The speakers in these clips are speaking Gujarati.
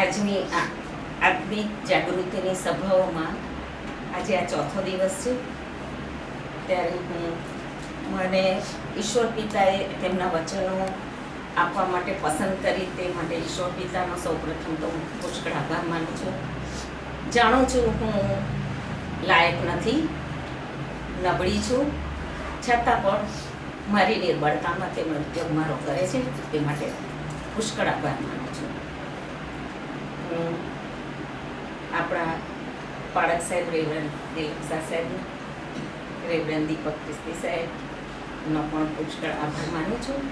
આજની આ આત્મિક જાગૃતિની સભાઓમાં આજે આ ચોથો દિવસ છે. ત્યારે હું, મને ઈશ્વર પિતાએ તેમના વચનો આપવા માટે પસંદ કરી તે માટે ઈશ્વર પિતાનો સૌપ્રથમ તો હું પુષ્કળ આભાર માનું છું. જાણું છું હું લાયક નથી, નબળી છું. છતાં પણ મારી નિર્બળતામાં તેમનો ઉપયોગ મારો કરે છે. તે માટે પુષ્કળ આભાર માનું હું આપણા પાળક સાહેબ, રેવરન દેવસા સાહેબ, રેવરન દીપક ક્રિસ્તી સાહેબનો પણ પુષ્કળ આભાર માનું છું.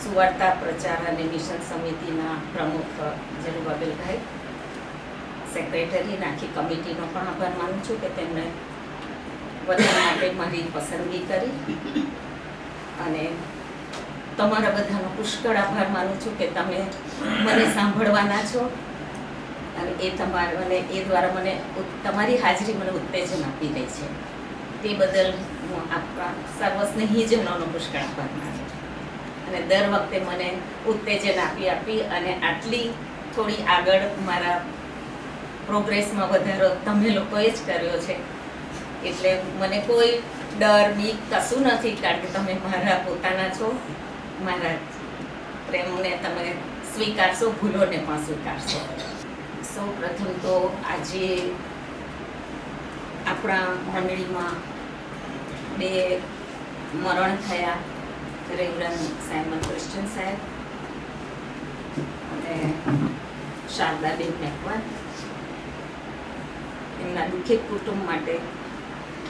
સુવાર્તા પ્રચાર અને મિશન સમિતિના પ્રમુખ જરુબાબેલભાઈ સેક્રેટરી આખી કમિટીનો પણ આભાર માનું છું કે તેમણે વચન માટે મારી પસંદગી કરી અને તમારા બધાનો પુષ્કળ આભાર માનું છું કે તમે મને સાંભળવાના છો. અને એ તમારા મને એ દ્વારા મને તમારી હાજરી મને ઉત્તેજન આપી રહી છે. તે બદલ હું આપણા સર્વ સ્નેહીજનોનો પુષ્કળ આભાર માનું અને દર વખતે મને ઉત્તેજન આપી આપી અને આટલી થોડી આગળ મારા પ્રોગ્રેસમાં વધારો તમે લોકોએ જ કર્યો છે. એટલે મને કોઈ ડર બીક કશું નથી કારણ કે તમે મારા પોતાના છો. મારા પ્રેમને તમે સ્વીકારશો, ભૂલોને પણ સ્વીકારશો. સૌ પ્રથમ તો આજે આપણા મંડળીમાં બે મરણ થયા, રેવરન સાયમન ક્રિશ્ચન સાહેબ અને શારદાબેન મેકવાન. એમના દુઃખિત કુટુંબ માટે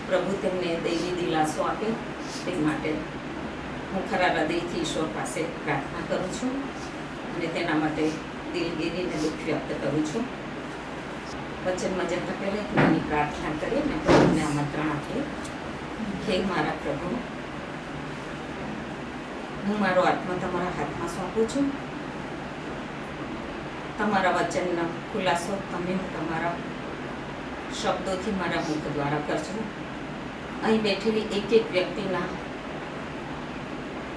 પ્રભુ તેમને દૈવી દિલાસો આપે, તે માટે હું ખરા હૃદયથી ઈશ્વર પાસે પ્રાર્થના કરું છું અને તેના માટે દિલગીરીને દુઃખ વ્યક્ત કરું છું. વચનમાં જતા પહેલાં એક નાની પ્રાર્થના કરી અને પ્રભુને આમંત્રણ આપીએ. હે મારા પ્રભુ, હું મારો આત્મા તમારા હાથમાં સોંપું છું. તમારા વચનનો ખુલાસો તમે તમારા શબ્દોથી મારા મુખ દ્વારા કરજો અહીં બેઠેલી એક એક વ્યક્તિના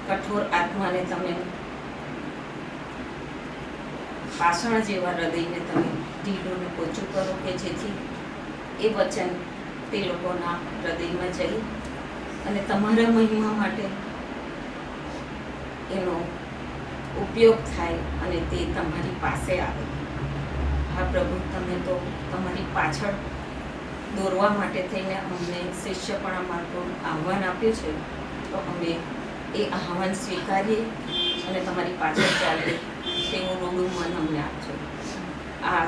કઠોર આત્માને તમે પાષણ જેવા હૃદયને તમે ઢીલું ને પોચું કરો કે જેથી એ વચન તે લોકોના હૃદયમાં જઈ અને તમારા મહિમા માટે એનો ઉપયોગ થાય અને તે તમારી પાસે આવે. હા, પ્રભુ, તમે તો તમારી પાછળ દોરવા માટે થઈને અમને શિષ્યપણા માર્ગનું આહ્વાન આપ્યું છે. તો અમે એ આહવાન સ્વીકારીએ અને તમારી પાછળ ચાલીએ. તેવું રૂડું મન અમને આપજો. આ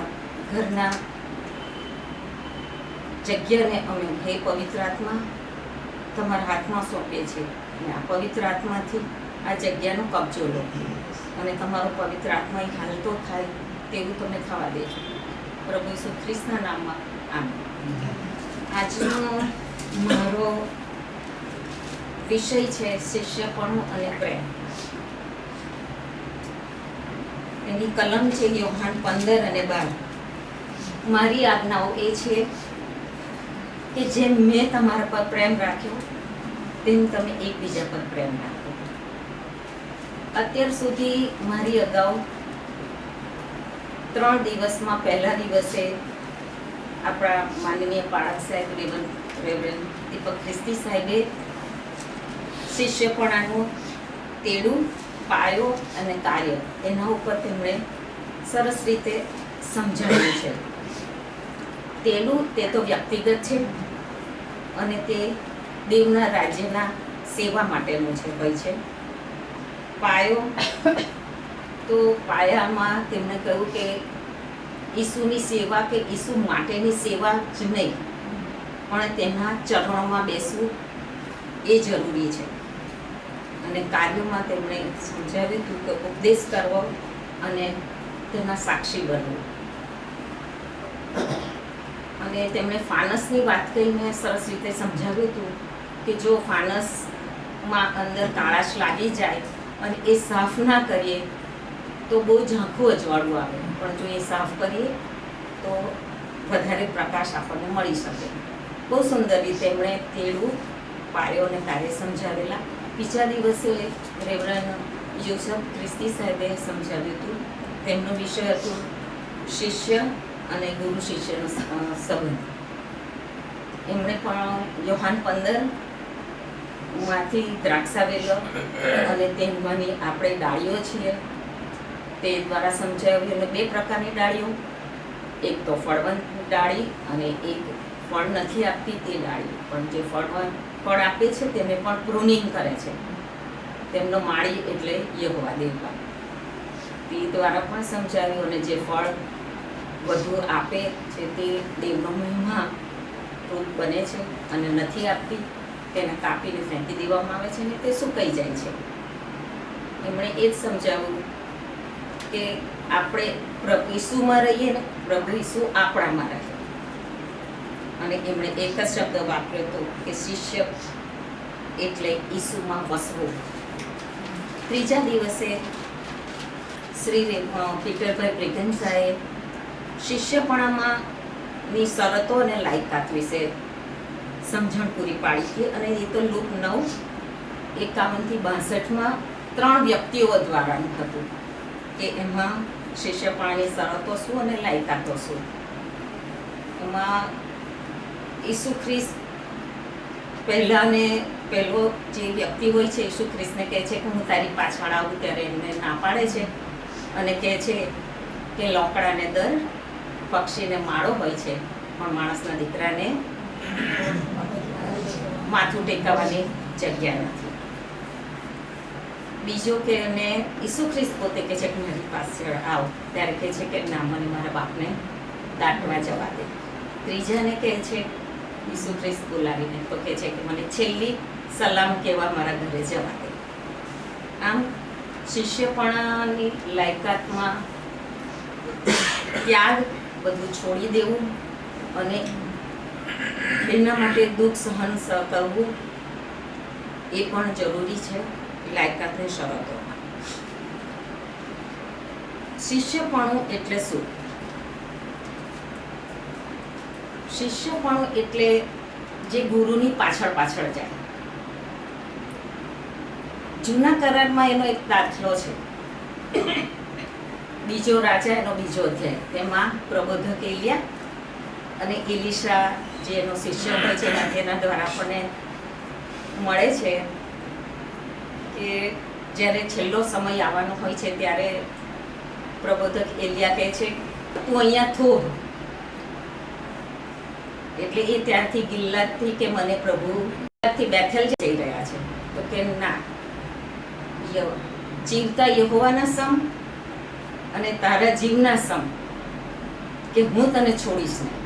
ઘરના જગ્યાને અમે હે પવિત્ર આત્મા તમારા હાથમાં સોંપીએ છીએ અને આ પવિત્ર આત્માથી આ જગ્યાનો કબજો લો. અને તમારો પવિત્ર આત્મા હાલતો થાય તેવું તમે થવા દેજો પ્રભુ ઈસુ ખ્રિસ્તના નામમાં આમ આજનો મારો વિષય છે શિષ્યપણું અને પ્રેમ. એની કલમ છે યોહાન પંદર અને બાર. મારી આજ્ઞાઓ એ છે કે જેમ મેં તમારા પર પ્રેમ રાખ્યો, તેમ તમે એકબીજા પર પ્રેમ રાખો. અત્યાર સુધી મારી અગાઉ ત્રણ દિવસમાં પહેલા દિવસે આપણા માનનીય પાળક સાહેબ રેવન રેવરન દીપક ખ્રિસ્તી સાહેબે શિષ્યપણાનું તેડું, પાયો અને કાર્ય. એના ઉપર તેમણે સરસ રીતે સમજાવ્યું છે. તેડું તે તો વ્યક્તિગત છે અને તે દેવના રાજ્યના સેવા માટેનું છે, હોય છે. પાયો તો પાયામાં તેમણે કહ્યું કે ઈસુની સેવા કે ઈસુ માટેની સેવા જ નહીં, પણ તેના ચરણોમાં બેસવું એ જરૂરી છે. અને કાર્યોમાં તેમણે સમજાવ્યું હતું કે ઉપદેશ કરવો અને તેના સાક્ષી બનવું. અને તેમણે ફાનસની વાત કરીને સરસ રીતે સમજાવ્યું હતું કે જો ફાનસમાં અંદર કાળાશ લાગી જાય અને એ સાફ ના કરીએ, તો બહુ ઝાંખું અજવાળું આવે. પણ જો એ સાફ કરીએ, તો વધારે પ્રકાશ આપણને મળી શકે. બહુ સુંદર રીતે એમણે તેડું પાયો અને કાર્ય સમજાવેલા. બીજા દિવસે રેવરન યુસફ ખ્રિસ્તી સાહેબે સમજાવ્યું હતું. તેમનો વિષય હતો શિષ્ય અને ગુરુ શિષ્યનો સંબંધ. એમણે પણ યોહાન પંદરમાંથી દ્રાક્ષાવેલો અને તેમાંની આપણે ડાળીઓ છીએ. તે દ્વારા સમજાવ્યું અને બે પ્રકારની ડાળીઓ. એક તો ફળવંત ડાળી અને એક ફળ નથી આપતી તે ડાળી. પણ જે ફળવંત ફળ આપે છે, તેને પણ પ્રુનિંગ કરે છે. તેમનો માળી એટલે યહોવા દેવતા. તે દ્વારા પણ સમજાવ્યું અને જે ફળ વધુ આપે છે તે દેવનો મહિમા રૂપ બને છે અને નથી આપતી, તેને કાપીને ફેંકી દેવામાં આવે છે ને તે સુકાઈ જાય છે. એમણે એ જ સમજાવ્યું કે આપણે પ્રભુ ઈસુમાં રહીએ ને, પ્રભુ ઈસુ આપણામાં રહે. અને એમણે એક જ શબ્દ વાપર્યો હતો કે શિષ્ય એટલે ઈસુમાં વસવું. ત્રીજા દિવસે શ્રી પીટરભાઈ બ્રિગન્સાએ શિષ્યપણામાં ની શરતો અને લાયકાત વિશે સમજણ પૂરી પાડી હતી અને એ તો લૂપ નવ, એકાવનથી બાસઠમાં ત્રણ વ્યક્તિઓ દ્વારાનું હતું કે એમાં શિષ્યપણાની શરતો શું અને લાયકાતો શું. એમાં ઈસુ ખ્રિસ્ત પહેલાંને પહેલો જે વ્યક્તિ હોય છે, ઈસુ ખ્રિસ્તને કહે છે કે હું તારી પાછળ આવું ત્યારે એમને ના પાડે છે અને કહે છે કે લોકડાને દર પક્ષીને માળો હોય છે, પણ માણસના દીકરાને માથું ટેકાવાની જગ્યા નથી. બીજો કે એને ઈસુ ખ્રિસ્ત પોતે કહે છે કે મારી પાછળ આવ, ત્યારે કહે છે કે ના, મને મારા બાપને દાટવા જવા દે. ત્રીજાને કહે છે ઈસુ ખ્રિસ્ત બોલાવીને તો કહે છે કે મને છેલ્લી સલામ કહેવા મારા ઘરે જવા દે. આમ શિષ્યપણાની લાયકાતમાં ત્યાગ બધું છોડી દેવું અને એના માટે દુઃખ સહન કરવું એ પણ જરૂરી છે લાયકાતની શરતોમાં શિષ્યપણું એટલે શું? શિષ્યપણું એટલે જે ગુરુની પાછળ પાછળ જાય. જૂના કરારમાં એનો એક દાખલો છે. બીજો રાજા એનો બીજો અધ્યાય. તેમાં પ્રબોધક એલિયા અને એલિશા જે એનો શિષ્ય હોય છે, એના દ્વારા આપણને મળે છે કે જ્યારે છેલ્લો સમય આવવાનો હોય છે, ત્યારે પ્રબોધક એલિયા કહે છે, તું અહીંયા થોભ એટલે એ ત્યાંથી ગિલ્લાતથી કે મને પ્રભુ ગિલ્લાદથી બેથેલ જઈ રહ્યા છે. તો કે ના જીવતા યહોવાના સમ અને તારા જીવના સમ કે હું તને છોડીશ નહીં.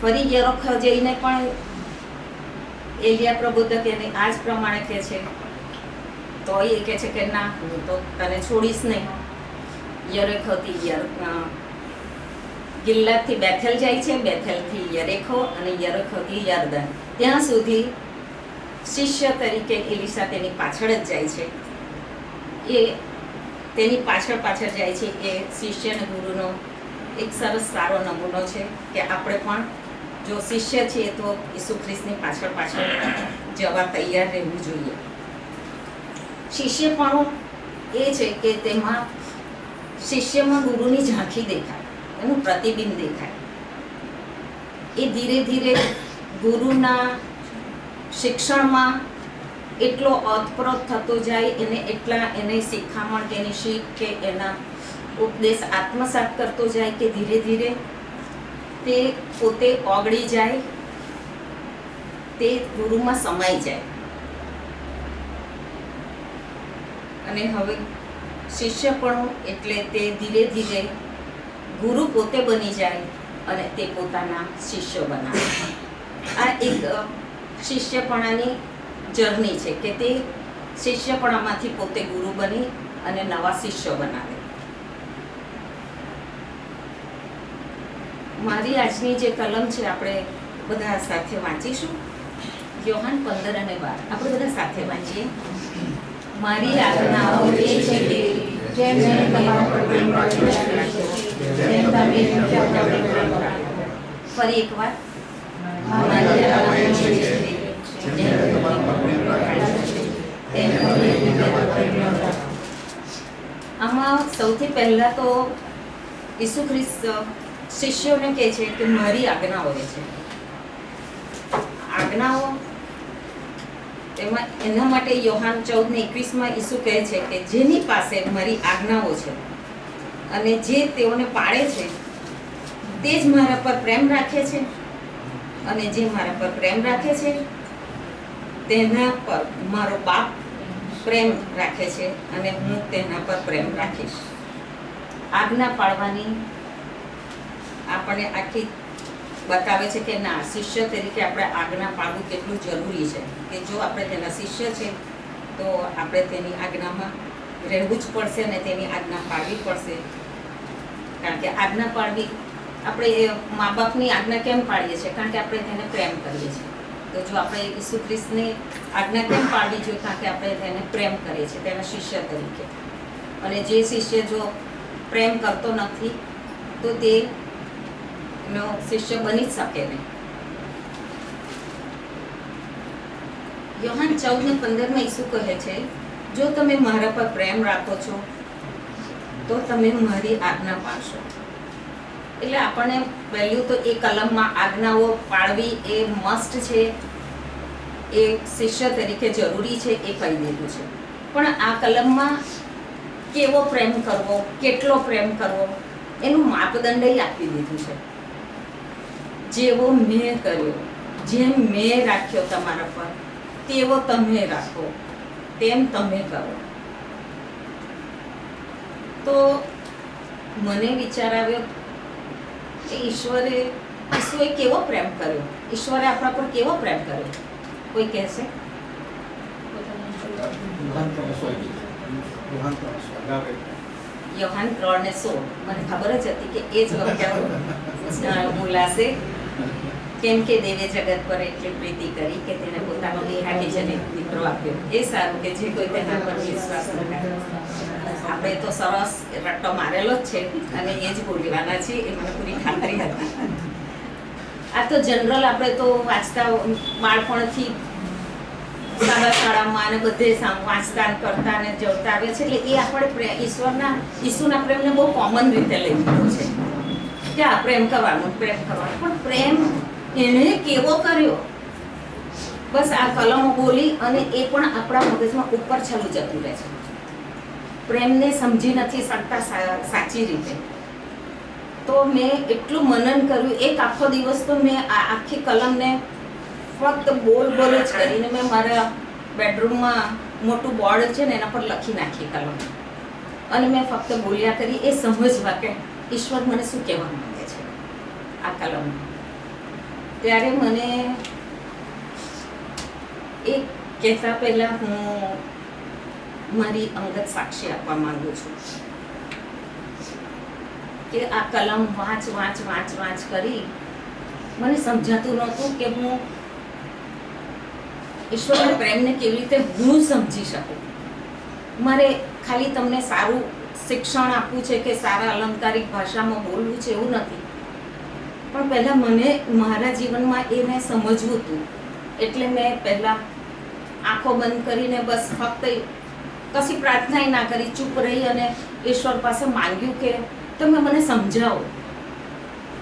ફરી યરોખ જઈને પણ એલિયા પ્રબોધક એને આ જ પ્રમાણે કહે છે. તો એ કહે છે કે ના, હું તો તને છોડીશ નહીં. યરેખોથી યર અ, ગિલ્લાદથી બેથેલ જાય છે બેથેલથી યરેખો અને યરેખોથી યરદન. ત્યાં સુધી શિષ્ય તરીકે એલિસા તેની પાછળ જ જાય છે. એ તેની પાછળ પાછળ જાય છે. એ શિષ્ય અને ગુરુનો એક સરસ સારો નમૂનો છે કે આપણે પણ જો શિષ્ય છીએ તો ઈસુ ખ્રિસ્તની પાછળ પાછળ જવા તૈયાર રહેવું જોઈએ. શિષ્યપણું એ છે કે તેમાં શિષ્યમાં ગુરુની ઝાંખી દેખાય. એનું પ્રતિબિંબ દેખાય. એ ધીરે ધીરે ગુરુના શિક્ષણમાં એટલો ઓતપ્રોત થતો જાય, એને એટલા એને શિખામણ કે એની શીખ કે એના ઉપદેશ આત્મસાત કરતો જાય કે ધીરે ધીરે તે પોતે ઓગળી જાય, તે ગુરુમાં સમાઈ જાય. અને હવે શિષ્યપણું એટલે તે ધીરે ધીરે ગુરુ પોતે બની જાય અને તે પોતાના શિષ્યો બનાવે. આ એક શિષ્યપણાની જર્ની છે કે તે શિષ્યપણામાંથી પોતે ગુરુ બની અને નવા શિષ્યો બનાવે. મારી આજની જે કલમ છે, આપણે બધા સાથે વાંચીશું. યોહાન પંદર અને બાર. આપણે બધા સાથે વાંચીએ. મારી આજ્ઞાઓ એ છે કે જેમ મેં તમારા પર પ્રેમ આમાં સૌથી પહેલા તો ઈસુ ખ્રિસ્ત શિષ્યોને કહે છે કે મારી આજ્ઞાઓ હોય છે. આજ્ઞાઓ એમાં એના માટે યોહાન ચૌદ ને એકવીસમાં ઈસુ કહે છે કે જેની પાસે મારી આજ્ઞાઓ છે અને જે તેઓને પાળે છે, તે જ મારા પર પ્રેમ રાખે છે. અને જે મારા પર પ્રેમ રાખે છે, તેના પર મારો બાપ પ્રેમ રાખે છે અને હું તેના પર પ્રેમ રાખીશ. આજ્ઞા પાળવાની આપણને આખી બતાવે છે કે ના, શિષ્ય તરીકે આપણે આજ્ઞા પાળવું કેટલું જરૂરી છે. કે જો આપણે તેના શિષ્ય છે, તો આપણે તેની આજ્ઞામાં રહેવું જ પડશે અને તેની આજ્ઞા પાળવી પડશે. કારણ કે આજ્ઞા પાડવી, આપણે મા બાપની આજ્ઞા કેમ પાડીએ છીએ? કારણ કે આપણે તેને પ્રેમ કરીએ છીએ. તો જો આપણે ઈસુ ખ્રિસ્તની આજ્ઞા કેમ પાડવી જોઈએ? કારણ કે આપણે તેને પ્રેમ કરીએ છીએ, તેના શિષ્ય તરીકે. અને જે શિષ્ય જો પ્રેમ કરતો નથી, તો તે નો શિષ્ય બની જ શકે નહીં. યોહાન ચૌદ ને પંદરમાં ઈસુ કહે છે, જો તમે મારા પર પ્રેમ રાખો છો તો તમે મારી આજ્ઞા પાડશો એટલે આપણને પહેલું તો એ કલમમાં આજ્ઞાઓ પાળવી એ મસ્ટ છે, એ શિષ્ય તરીકે જરૂરી છે, એ કહી દીધું છે. પણ આ કલમમાં કેવો પ્રેમ કરવો, કેટલો પ્રેમ કરવો, એનું માપદંડ આપી દીધું છે. જેવો મેં કર્યો, જેમ મેં રાખ્યો તમારા પર, તેવો તમે રાખો, તેમ તમે કરો. તો મને વિચાર આવ્યો કે ઈશ્વરે ઈશ્વરે કેવો પ્રેમ કર્યો? ઈશ્વરે આપણા પર કેવો પ્રેમ કર્યો? કોઈ કહેશે? યોહાન ત્રણ ને સોળ. મને ખબર જ હતી કે એ જ વખત બોલાશે કેમ કે દેવે જગત પર એટલી પ્રીતિ કરી કે તેને પોતાનો દેહાટી જને દીકરો આપ્યો. એ સારું કે જે કોઈ તેના પર વિશ્વાસ ન આપણે તો સરસ રટ્ટો મારેલો જ છે અને એ જ બોલવાના છે એ મને પૂરી ખાતરી હતી. આ તો જનરલ આપણે તો વાંચતા બાળપણથી શાળા શાળામાં અને બધે વાંચતા કરતા ને જવતા આવે છે, એટલે એ આપણે ઈશ્વરના, ઈસુના પ્રેમને બહુ કોમન રીતે લઈ લીધો છે. કે આ પ્રેમ કરવાનો પ્રેમ કરવાનો. પણ પ્રેમ એણે કેવો કર્યો? બસ આ કલમો બોલી અને એ પણ આપણા મગજમાં ઉપર છલું જતું રહે છે. પ્રેમને સમજી નથી શકતા સાચી રીતે. તો મેં એટલું મનન કર્યું, એક આખો દિવસ તો મેં આ આખી કલમને ફક્ત બોલ બોલ જ કરીને મેં મારા બેડરૂમમાં મોટું બોર્ડ છે ને એના પર લખી નાખી કલમ. અને મેં ફક્ત બોલ્યા કરી, એ સમજવા કે ઈશ્વર મને શું કહેવા માંગે છે આ કલમ ત્યારે મને એક કહેતા પહેલાં હું મારી અંગત સાક્ષી આપવા માંગુ છું કે આ કલમ વાંચ વાંચ વાંચ વાંચ કરી મને સમજાતું નહોતું કે હું ઈશ્વરના પ્રેમને કેવી રીતે હું સમજી શકું. મારે ખાલી તમને સારું શિક્ષણ આપવું છે કે સારા અલંકારિક ભાષામાં બોલવું છે એવું નથી. પણ પહેલાં મને મારા જીવનમાં એ મેં સમજવું હતું. એટલે મેં પહેલાં આંખો બંધ કરીને બસ ફક્ત કશી પ્રાર્થના ના કરી, ચૂપ રહી અને ઈશ્વર પાસે માંગ્યું કે તમે મને સમજાવો.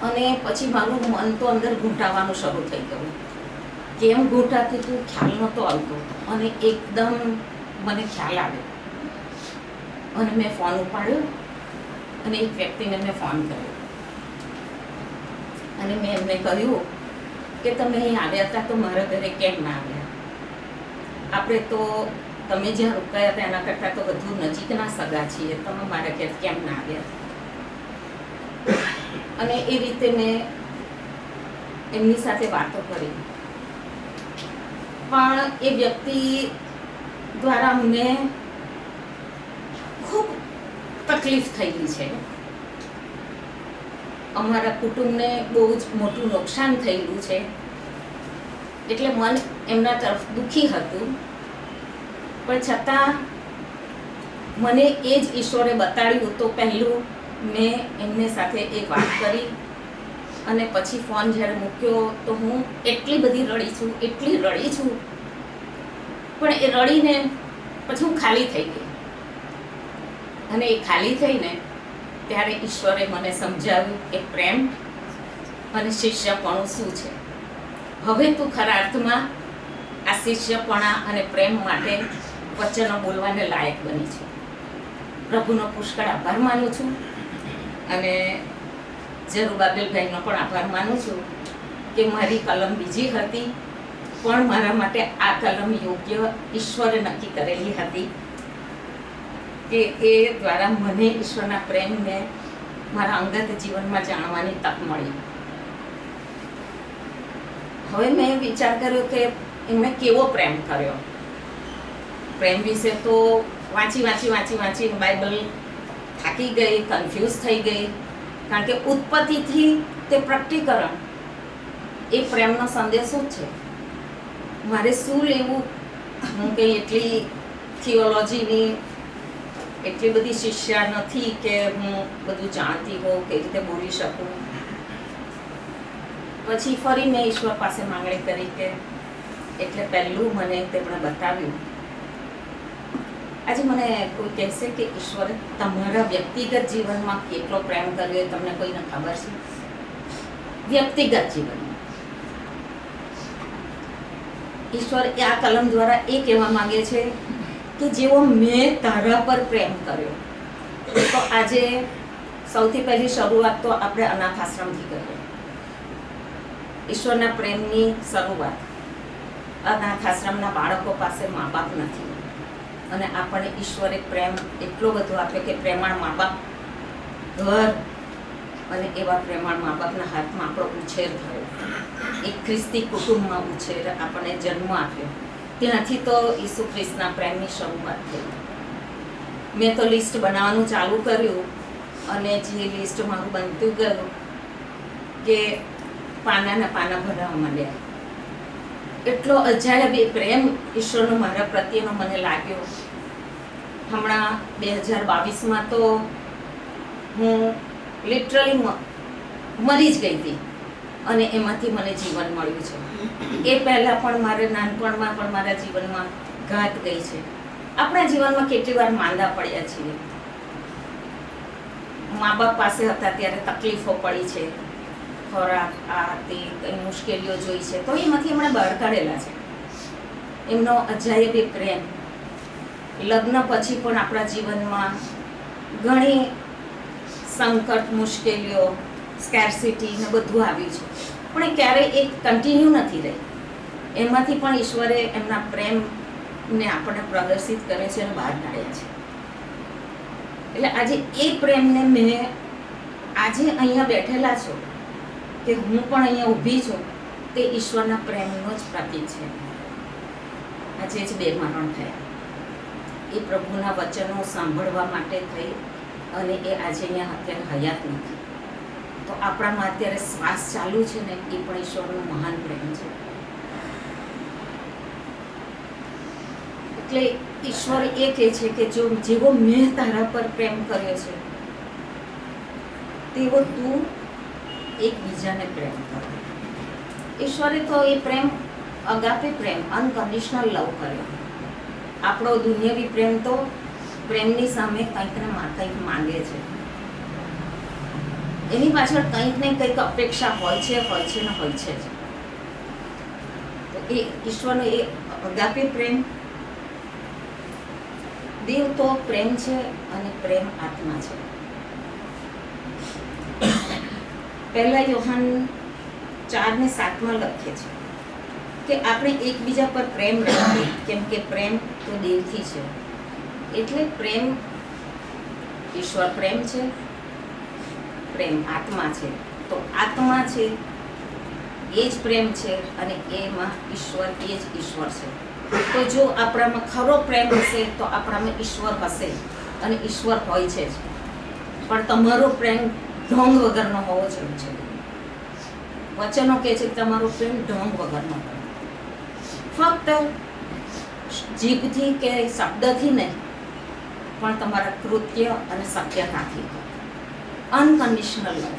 અને પછી મારું મન તો અંદર ઘૂંટાવાનું શરૂ થઈ ગયું. કેમ ઘૂંટાતું હતું ખ્યાલ નહોતો આવતો. અને એકદમ મને ખ્યાલ આવ્યો. અને મેં ફોન ઉપાડ્યો અને એક વ્યક્તિને મેં ફોન કર્યો. અને મેં એમને કહ્યું કે તમે અહીં આવ્યા હતા તો મારા ઘરે કેમ ના આવ્યા? આપણે તો, તમે જ્યાં રોકાયા હતા એના કરતાં તો વધુ નજીકના સગા છીએ તમે મારા ઘેર કેમ ના આવ્યા? અને એ રીતે મેં એમની સાથે વાતો કરી. પણ એ વ્યક્તિ દ્વારા અમને ખૂબ તકલીફ થયેલી છે. અમારા કુટુંબને બહુ જ મોટું નુકસાન થયેલું છે. એટલે મન એમના તરફ દુઃખી હતું. પણ છતાં મને એ જ ઈશ્વરે બતાડ્યું તો પહેલું મેં એમને સાથે એ વાત કરી અને પછી ફોન જ્યારે મૂક્યો તો હું એટલી બધી રડી છું, એટલી રડી છું. પણ એ રડીને પછી હું ખાલી થઈ ગઈ. અને એ ખાલી થઈને ત્યારે ઈશ્વરે મને સમજાવ્યું કે પ્રેમ અને શિષ્યપણું શું છે? હવે તું ખરા અર્થમાં આ શિષ્યપણા અને પ્રેમ માટે વચનો બોલવાને લાયક બની છે. પ્રભુનો પુષ્કળ આભાર માનું છું અને જરૂબાબેલભાઈનો પણ આભાર માનું છું કે મારી કલમ બીજી હતી, પણ મારા માટે આ કલમ યોગ્ય ઈશ્વરે નક્કી કરેલી હતી. કે એ દ્વારા મને ઈશ્વરના પ્રેમને મારા અંગત જીવનમાં જાણવાની તક મળી. હવે મેં વિચાર કર્યો કે એમણે કેવો પ્રેમ કર્યો. પ્રેમ વિશે તો વાંચી વાંચી વાંચી વાંચી બાઇબલ થાકી ગઈ, કન્ફ્યુઝ થઈ ગઈ. કારણ કે ઉત્પત્તિથી તે પ્રકટીકરણ એ પ્રેમનો સંદેશો છે? મારે શું લેવું? હું કંઈ એટલી થિયોલોજીની એટલી બધી શિષ્યા નથી કે હું બધું જાણતી હોઉં કેવી રીતે બોલી શકું. પછી ફરી મેં ઈશ્વર પાસે માંગણી કરી કે એટલે પહેલું મને તેમણે બતાવ્યું. આજે મને કોઈ કહેશે કે ઈશ્વરે, તમારા વ્યક્તિગત જીવનમાં કેટલો પ્રેમ કર્યો એ તમને કોઈને ખબર છે? વ્યક્તિગત જીવનમાં. ઈશ્વર આ કલમ દ્વારા એ કહેવા માંગે છે કે જેવો મેં તારા પર પ્રેમ કર્યો, તો આજે સૌથી પહેલી શરૂઆત તો આપણે અનાથ આશ્રમથી કરીએ. ઈશ્વરના પ્રેમની શરૂઆત. અનાથ આશ્રમના બાળકો પાસે મા બાપ નથી. અને આપણને ઈશ્વરે પ્રેમ એટલો બધો આપ્યો કે પ્રેમાળ મા બાપ ઘર અને એવા પ્રેમાળ મા બાપના હાથમાં આપણો ઉછેર થયો. એક ખ્રિસ્તી કુટુંબમાં ઉછેર આપણને જન્મ આપ્યો. ત્યાંથી તો ઈસુ ખ્રિસ્તના પ્રેમની શરૂઆત થઈ. મેં તો લિસ્ટ બનાવવાનું ચાલુ કર્યું અને જે લિસ્ટ મારું બનતું ગયું કે પાનાના પાના ભરાવા માંડ્યા. એટલો અજાયબ એ પ્રેમ ઈશ્વરનો મારા પ્રત્યેનો મને લાગ્યો. હમણાં બે હજાર બાવીસમાં તો હું લિટરલી મરી જ ગઈ હતી અને એમાંથી મને જીવન મળ્યું છે. એ પહેલાં પણ મારે નાનપણમાં પણ મારા જીવનમાં ઘાત ગઈ છે. આપણા જીવનમાં કેટલી વાર માંદા પડ્યા છીએ. મા બાપ પાસે હતા ત્યારે તકલીફો પડી છે. ખોરાક, આ તે કંઈ મુશ્કેલીઓ જોઈ છે. તો એમાંથી એમણે બહાર કાઢેલા છે. એમનો અજાયબ પ્રેમ. લગ્ન પછી પણ આપણા જીવનમાં ઘણી સંકટ, મુશ્કેલીઓ સ્કેરસિટી ને બધું આવ્યું છે. પણ એ ક્યારેય એક કન્ટિન્યુ નથી રહી. એમાંથી પણ ઈશ્વરે એમના પ્રેમને આપણને પ્રદર્શિત કરે છે અને બહાર કાઢ્યા છે. એટલે આજે એ પ્રેમને મેં આજે અહીંયા બેઠેલા છો કે હું પણ અહીંયા ઊભી છું, તે ઈશ્વરના પ્રેમનો જ પ્રતીક છે. આજે જ બે મરણ થયા. એ પ્રભુના વચનો સાંભળવા માટે થઈ અને એ આજે અહીંયા અત્યારે હયાત નથી. તો આપણામાં અત્યારે શ્વાસ ચાલુ છે ને, એ પણ ઈશ્વરનો મહાન પ્રેમ છે. એટલે ઈશ્વર એ કહે છે કે જો જેવો મેં તારા પર પ્રેમ કર્યો છે, તેવો તું એકબીજાને પ્રેમ કર. ઈશ્વરે તો એ પ્રેમ, અગાપે પ્રેમ અનકન્ડિશનલ લવ કર્યો. આપણો દુનિયાવી પ્રેમ તો પ્રેમની સામે કંઈક ને કંઈક માંગે છે. એની પાછળ કંઈક ને કંઈક અપેક્ષા હોય છે હોય છે ને હોય છે તો એ ઈશ્વરનો એ અગાપે પ્રેમ. દેવ તો પ્રેમ છે અને પ્રેમ આત્મા છે. પહેલા યોહાન ચાર ને સાતમાં લખે છે કે આપણે એકબીજા પર પ્રેમ રાખીએ, કેમ કે પ્રેમ તો દેવથી છે. એટલે પ્રેમ, ઈશ્વર પ્રેમ છે પ્રેમ આત્મા છે. તો આત્મા છે, એ જ પ્રેમ છે અને એમાં ઈશ્વર, એ જ ઈશ્વર છે. તો જો આપણામાં ખરો પ્રેમ હશે, તો આપણામાં ઈશ્વર હશે અને ઈશ્વર હોય છે જ. પણ તમારો પ્રેમ ઢોંગ વગરનો હોવો જરૂર છે. વચનો કહે છે કે તમારો પ્રેમ ઢોંગ વગરનો ફક્ત જીભથી કે શબ્દથી નહીં, પણ તમારા કૃત્ય અને સત્યતાથી અનકન્ડિશનલ લવ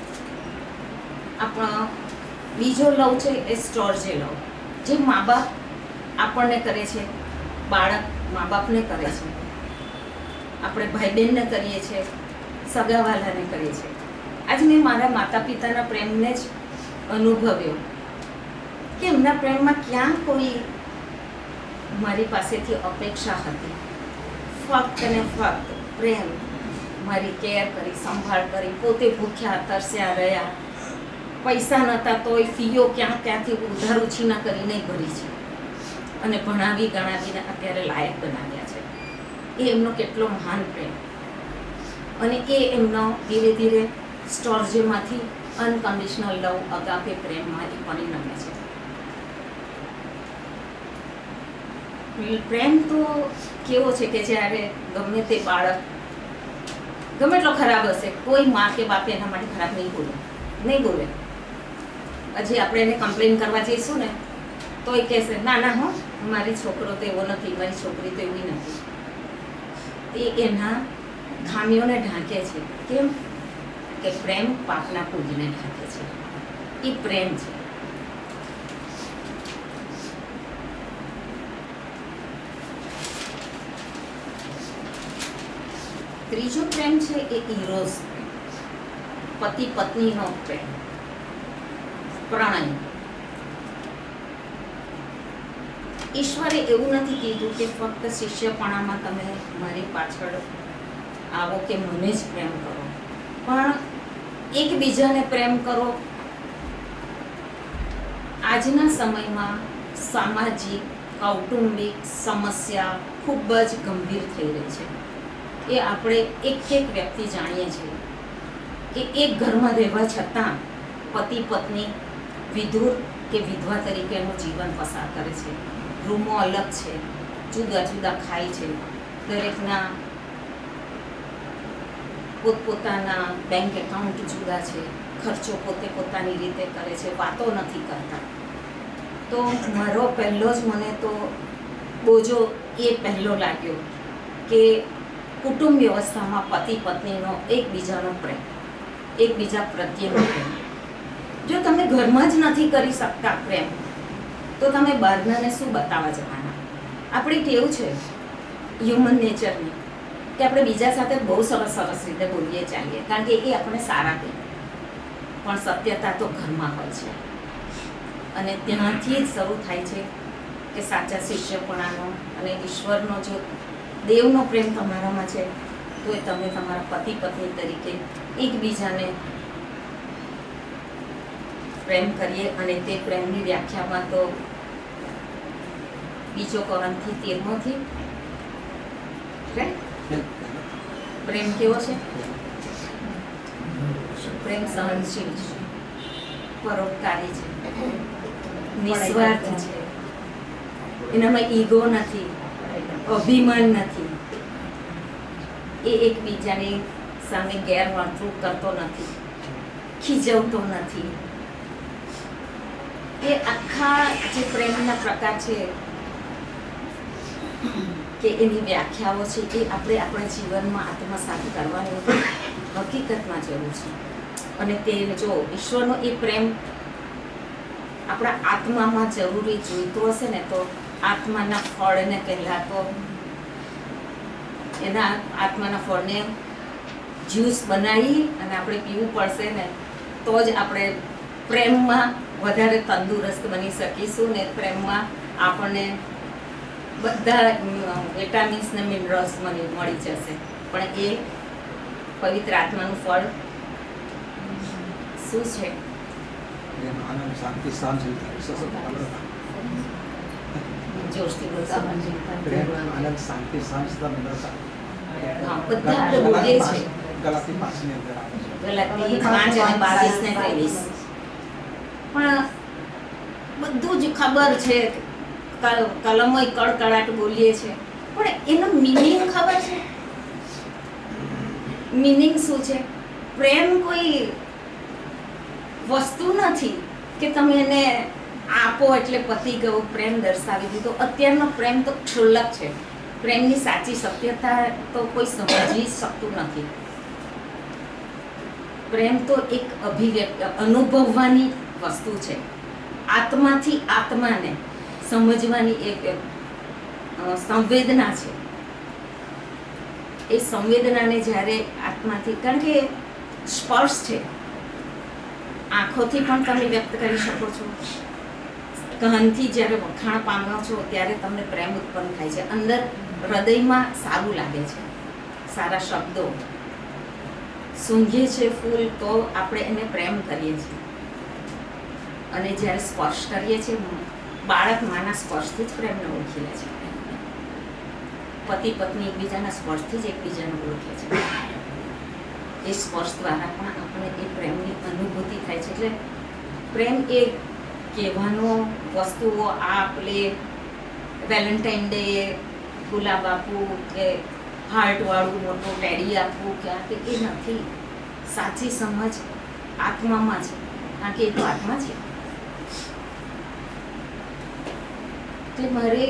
આપણો બીજો લવ છે એ સ્ટોર્જે લવ. જે મા બાપ આપણને કરે છે, બાળક મા બાપને કરે છે. આપણે ભાઈ બહેનને કરીએ છીએ સગાવાલાને કરીએ છીએ આજે મેં મારા માતા પિતાના પ્રેમને જ અનુભવ્યો કે એમના પ્રેમમાં ક્યાં કોઈ મારી પાસેથી અપેક્ષા હતી. ફક્ત ને ફક્ત પ્રેમ. મારી કેર કરી, સંભાળ કરી, પોતે ભૂખ્યા, તરસ્યા રહ્યા. પૈસા નહોતા તોય, ફીઓ ક્યાં ક્યાંથી ઉધાર ઉછીના કરીને ભરી છે. અને ભણાવી ગણાવીને અત્યારે લાયક બનાવ્યા છે. એ એમનો કેટલો મહાન પ્રેમ. અને એ એમનો ધીરે ધીરે સ્ટોર્જેમાંથી અનકન્ડિશનલ લવ અગાપે પ્રેમમાં એ પરિણમે છે. પ્રેમ તો કેવો છે કે જ્યારે ગમે તે બાળક ગમે એટલો ખરાબ હશે, કોઈ માં કે બાપ એના માટે ખરાબ નહીં બોલે. નહીં બોલે. હજી આપણે એને કમ્પ્લેન કરવા જઈશું ને તો એ કહેશે, ના ના, હો, મારી છોકરો તો એવો નથી, મારી છોકરી તો એવી નથી. એ એના ખામીઓને ઢાંકે છે. કેમ? કે પ્રેમ પાપના પૂજને ઢાંકે છે. એ પ્રેમ છે. ત્રીજો પ્રેમ છે એ ઇરોસ પતિ પત્નીનો પ્રેમ. પ્રણય. ઈશ્વરે એવું નથી કીધું કે ફક્ત શિષ્યપણામાં તમે મારી પાછળ આવો કે મને જ પ્રેમ કરો. પણ એકબીજાને પ્રેમ કરો. આજના સમયમાં સામાજિક, કૌટુંબિક સમસ્યા ખૂબ જ ગંભીર થઈ રહી છે. એ આપણે એક એક વ્યક્તિ જાણીએ છીએ કે એક ઘરમાં રહેવા છતાં પતિ પત્ની વિધુર કે વિધવા તરીકે એનું જીવન પસાર કરે છે. રૂમો અલગ છે, જુદા જુદા ખાય છે. દરેકના પોતપોતાના બેંક એકાઉન્ટ જુદા છે. ખર્ચો પોતે પોતાની રીતે કરે છે. વાતો નથી કરતા. તો મારો પહેલો જ મને તો બોજો એ પહેલો લાગ્યો કે કુટુંબ વ્યવસ્થામાં પતિ પત્નીનો એકબીજાનો પ્રેમ, એકબીજા પ્રત્યેનો પ્રેમ. જો તમે ઘરમાં જ નથી કરી શકતા પ્રેમ, તો તમે બહારનાને શું બતાવવા જવાના? આપણી ટેવ છે હ્યુમન નેચરની કે આપણે બીજા સાથે બહુ સરસ સરસ રીતે બોલીએ ચાલીએ, કારણ કે એ આપણે સારા કહે પણ સત્યતા તો ઘરમાં હોય છે. અને ત્યાંથી જ શરૂ થાય છે કે સાચા શિષ્યપણાનો અને ઈશ્વરનો જો દેવનો પ્રેમ તમારામાં છે તો એ તમે તમારા પતિ, પત્ની તરીકે એકબીજાને પ્રેમ કરીએ અને તે પ્રેમની વ્યાખ્યામાં તો બીજો કોરંથી તેરમોથી પ્રેમ કેવો છે? પ્રેમ સહનશીલ છે, પરોપકારી છે, નિસ્વાર્થ છે. એનામાં ઈગો નથી. અભિમાન નથી. એ એકબીજાની સામે ગેરવર્તણૂક કરતો નથી. ખીજવતો નથી. એ આખા જે પ્રેમના પ્રકાર છે, કે એની વ્યાખ્યાઓ છે, એ આપણે આપણા જીવનમાં આત્મસાત કરવાની હકીકતમાં જરૂર છે. અને તે જો ઈશ્વરનો એ પ્રેમ આપણા આત્મામાં જરૂરી જોઈતો હશે ને તો આત્માના ફળને પહેલાં તો એના આત્માના ફળને જ્યુસ બનાવી અને આપણે પીવું પડશે ને, તો જ આપણે પ્રેમમાં વધારે તંદુરસ્ત બની શકીશું ને પ્રેમમાં આપણને બધા વિટામિન્સ ને મિનરલ્સ મળી જશે. પણ એ પવિત્ર આત્માનું ફળ શું છે? આનંદ, શાંતિ નમ્રતા જોશથી બોલતા પ્રેમ આનંદ શાંતિ સહનશીલતા નમ્રતા બધા આપણે બોલીએ છીએ. ગલાતી પાંચની અંદર ગલાતી પાંચ અને બાવીસ ને ત્રેવીસ. પણ બધું જ ખબર છે કલ- કલમોય કડકડાટ બોલીએ છે પણ એનો મિનિંગ ખબર છે? મિનિંગ શું છે? પ્રેમ કોઈ વસ્તુ નથી કે તમે એને આપો એટલે પતી ગયો, પ્રેમ દર્શાવી દીધો. અત્યારનો પ્રેમ તો ક્ષુલ્લક છે. પ્રેમની સાચી સત્યતા તો કોઈ સમજી શકતું નથી. પ્રેમ તો એક અભિવ્યક્ત, અનુભવવાની વસ્તુ છે. આત્માથી આત્માને સમજવાની એક સંવેદના છે. એ સંવેદનાને જ્યારે આત્માથી, કારણ કે સ્પર્શ છે. આંખોથી પણ તમે વ્યક્ત કરી શકો છો. કાનથી જ્યારે વખાણ પામો છો, ત્યારે તમને પ્રેમ ઉત્પન્ન થાય છે. અંદર હૃદયમાં સારું લાગે છે. સારા શબ્દો. સૂંઘીએ છે ફૂલ તો આપણે એને પ્રેમ કરીએ છીએ. અને જ્યારે સ્પર્શ કરીએ છીએ, બાળક માના સ્પર્શથી જ પ્રેમને ઓળખી લે છે. પતિ પત્ની એકબીજાના સ્પર્શથી જ એકબીજાને ઓળખે છે. એ સ્પર્શ દ્વારા પણ આપણે એ પ્રેમની અનુભૂતિ થાય છે. એટલે પ્રેમ એ કહેવાનો વસ્તુઓ આપ લે વેલેન્ટાઇન ડે ગુલાબ આપવું કે હાર્ટવાળું મોટું ટેડી આપવું કે આ એ નથી. સાચી સમજ આત્મામાં છે. કારણ કે એ તો આત્મા છે. એટલે મારે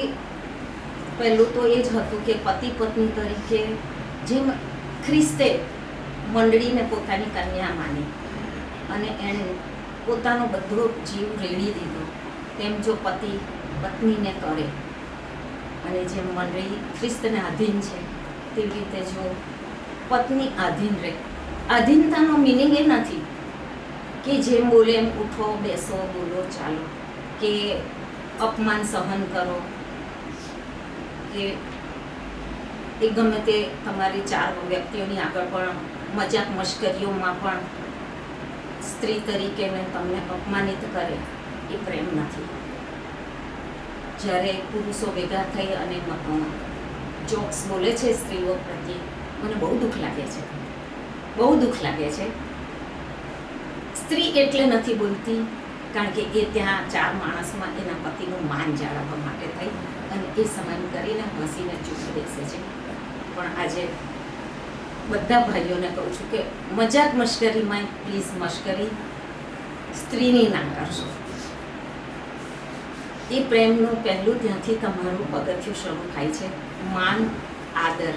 પહેલું તો એ જ હતું કે પતિ પત્ની તરીકે જેમ ખ્રિસ્તે મંડળીને પોતાની કન્યા માની. અને એણે પોતાનો બધો જીવ રેડી દીધો. તેમ જો પતિ પત્નીને કરે અને જેમ મંડળી ખ્રિસ્તને આધીન છે, તેવી રીતે જો પત્ની આધીન રહે. આધીનતાનો મિનિંગ એ નથી કે જેમ બોલે એમ ઉઠો, બેસો, બોલો, ચાલો. કે અપમાન સહન કરો. કે એ ગમે તે તમારી ચાર વ્યક્તિઓની આગળ પણ મજાક મશ્કરીઓમાં પણ સ્ત્રી તરીકે ને તમને અપમાનિત કરે એ પ્રેમ નથી. જ્યારે પુરુષો ભેગા થઈ અને જોક્સ બોલે છે સ્ત્રીઓ પ્રત્યે, મને બહુ દુઃખ લાગે છે. બહુ દુઃખ લાગે છે. સ્ત્રી એટલે નથી બોલતી, કારણ કે એ ત્યાં ચાર માણસમાં એના પતિનું માન જાળવવા માટે થઈ અને એ સમાન કરીને હસીને ચૂકી બેસે છે. પણ આજે બધા ભાઈઓને કહું છું કે મજાક મશ્કરીમાં પ્લીઝ મશ્કરી સ્ત્રીની ના કરશો. એ પ્રેમનું પહેલું ત્યાંથી તમારું પગથિયું શરૂ થાય છે. માન, આદર.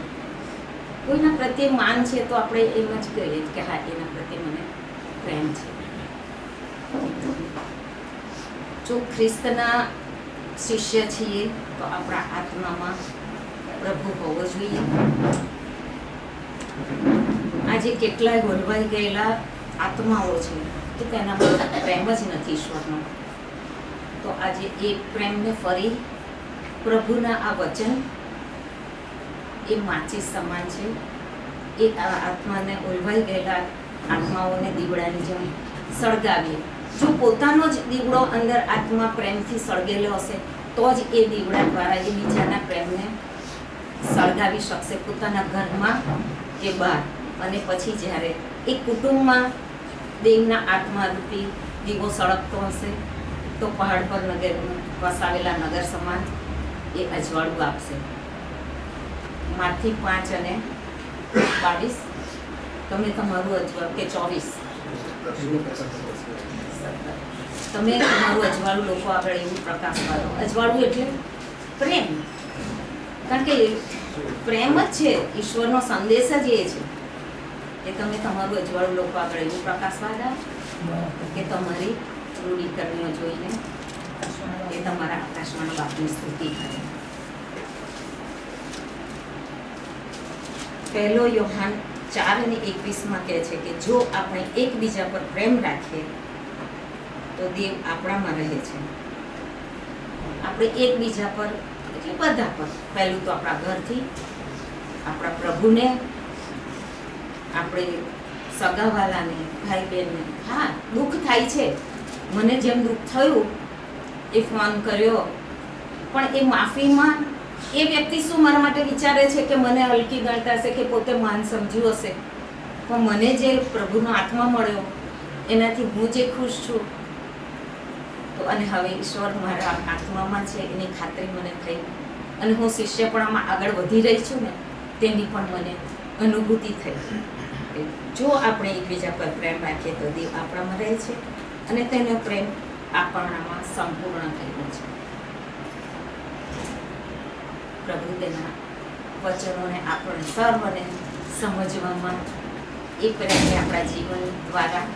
કોઈના પ્રત્યે માન છે તો આપણે એમ જ કહીએ કે હા, એના પ્રત્યે મને પ્રેમ છે. જો ખ્રિસ્તના શિષ્ય છીએ તો આપણા આત્મામાં પ્રભુ હોવો જોઈએ. આજે કેટલાય વલવાઈ ગયેલા આત્માઓ છે કે તેનામાં પ્રેમ જ નથી ઈશ્વરનો. તો આજે એ પ્રેમને ફરી પ્રભુના આ વચન એ માચી સમાન છે. એ આ આત્માને ઓલવાઈ ગયેલા આત્માઓને દીવડાની જેમ સળગાવીએ. જો પોતાનો જ દીવડો અંદર આત્મા પ્રેમથી સળગેલો હશે, તો જ એ દીવડા દ્વારા એ બીજાના પ્રેમને સળગાવી શકશે. પોતાના ઘરમાં કે બાર. અને પછી જ્યારે એ કુટુંબમાં દેવના આત્મારૂપી દીવો સળગતો હશે, તો પહાડ પર નગર વસાવેલા નગર સમાન એ અજવાળું આપશે. માથી પાંચ અને બાવીસ. તમે તમારું અજવાળ કે ચોવીસ? તમે તમારું અજવાળું લોકો આગળ એવું પ્રકાશ કરો અજવાળું એટલે પ્રેમ. કારણ કે પ્રેમ જ છે, ઈશ્વરનો સંદેશ જ એ છે. કે તમે તમારું અજવાળું લોકો આગળ એવું પ્રકાશ પાડો, કે તમારી રૂઢીકરણીઓ જોઈને એ તમારા આકાશમાં બાપની સ્તુતિ કરે. પહેલો યોહાન ચાર અને એકવીસમાં કહે છે કે જો આપણે એકબીજા પર પ્રેમ રાખીએ, તો દેવ આપણામાં રહે છે. આપણે એકબીજા પર એટલે બધા પર પહેલું તો આપણા ઘરથી, આપણા પ્રભુને, આપણે સગાવાલાને ભાઈ બહેનને હા, દુઃખ થાય છે. મને જેમ દુઃખ થયું, એ ફોન કર્યો. પણ એ માફીમાં, એ વ્યક્તિ શું મારા માટે વિચારે છે કે મને હલકી ગણતા હશે કે પોતે માન સમજ્યું હશે? પણ મને જે પ્રભુનો આત્મા મળ્યો, એનાથી હું જે ખુશ છું. તો અને હવે ઈશ્વર મારા આત્મામાં છે, એની ખાતરી મને થઈ. અને હું શિષ્યપણામાં આગળ વધી રહી છું ને, તેની પણ મને અનુભૂતિ થઈ. જો આપણે એકબીજા પર પ્રેમ રાખીએ તો દેવ આપણામાં રહે છે અને તેનો પ્રેમ આપણામાં સંપૂર્ણ થયેલો છે. પ્રભુ તેના વચનોને આપણે સર્વને સમજવામાં એ પ્રેમને આપણા જીવન દ્વારા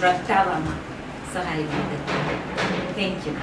પ્રગટાવવામાં સહાય મળે થેન્ક યુ